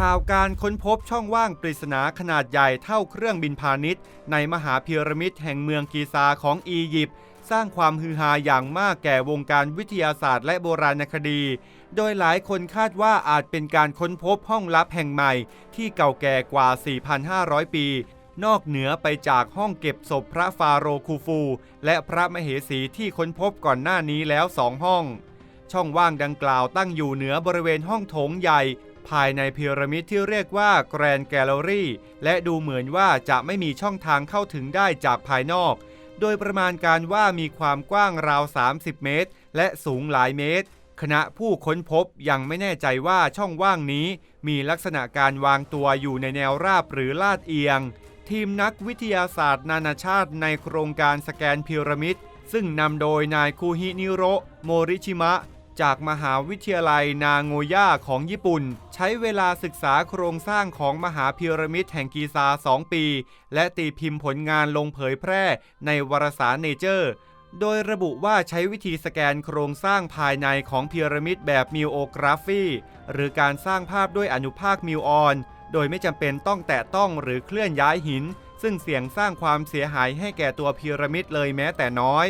ข่าวการค้นพบช่องว่างปริศนาขนาดใหญ่เท่าเครื่องบินพาณิชย์ ในมหาพีระมิดแห่งเมืองกีซาของอียิปต์สร้างความฮือฮาอย่างมากแก่วงการวิทยาศาสตร์และโบราณคดี โดยหลายคนคาดว่าอาจเป็นการค้นพบห้องลับแห่งใหม่ ที่เก่าแก่กว่า 4,500 ปี นอกเหนือไปจากห้องเก็บศพพระฟาโรห์คูฟู และพระมเหสีที่ค้นพบก่อนหน้านี้แล้วสองห้อง ช่องว่างดังกล่าวตั้งอยู่เหนือบริเวณห้องโถงใหญ่ ภายในพีระมิดที่เรียกว่าแกรนแกลเลอรี่และดูเหมือนว่าจะไม่มีช่องทางเข้าถึงได้จากภายนอก โดยประมาณการว่ามีความกว้างราว 30 เมตร และสูงหลายเมตร คณะผู้ค้นพบยังไม่แน่ใจว่าช่องว่างนี้ มีลักษณะการวางตัวอยู่ในแนวราบหรือลาดเอียง ทีมนักวิทยาศาสตร์นานาชาติในโครงการสแกนพีระมิดซึ่งนำโดยนายคูฮินิโรโมริชิมะ จากมหาวิทยาลัยนาโงย่าของญี่ปุ่น ใช้เวลาศึกษาโครงสร้างของมหาพีระมิดแห่งกีซา 2 ปี และตีพิมพ์ผลงานลงเผยแพร่ในวารสารเนเจอร์ โดยระบุว่าใช้วิธีสแกนโครงสร้างภายในของพีระมิดแบบมิวโอกราฟีหรือการสร้างภาพด้วยอนุภาคมิวออน โดยไม่จำเป็นต้องแตะต้องหรือเคลื่อนย้ายหิน ซึ่งเสี่ยงสร้างความเสียหายให้แก่ตัวพีระมิดเลยแม้แต่น้อย